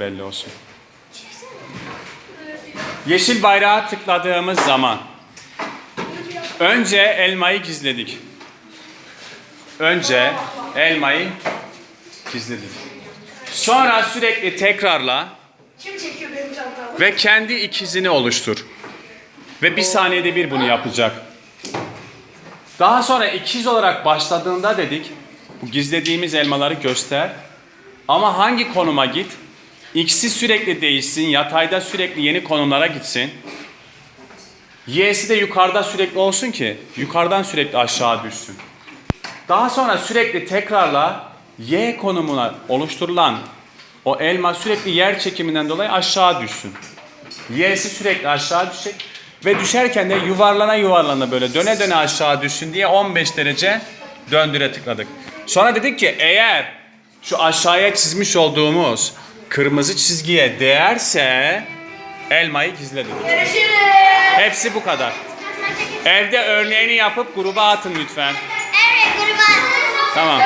belli olsun. Yeşil bayrağı tıkladığımız zaman önce elmayı gizledik. Önce elmayı gizledik. Sonra sürekli tekrarla ve kendi ikizini oluştur. Ve bir saniyede bir bunu yapacak. Daha sonra ikiz olarak başladığında dedik, bu gizlediğimiz elmaları göster. Ama hangi konuma git? X'i sürekli değişsin, yatayda sürekli yeni konumlara gitsin. Y'si de yukarıda sürekli olsun ki yukarıdan sürekli aşağı düşsün. Daha sonra sürekli tekrarla Y konumuna oluşturulan o elma sürekli yer çekiminden dolayı aşağı düşsün. Y'si sürekli aşağı düşecek ve düşerken de yuvarlana yuvarlana böyle döne döne aşağı düşsün diye 15 derece döndüre tıkladık. Sonra dedik ki eğer şu aşağıya çizmiş olduğumuz kırmızı çizgiye değerse elmayı gizle dedik. Görüşürüz. Hepsi bu kadar. Evde örneğini yapıp gruba atın lütfen. Evet gruba. Tamam.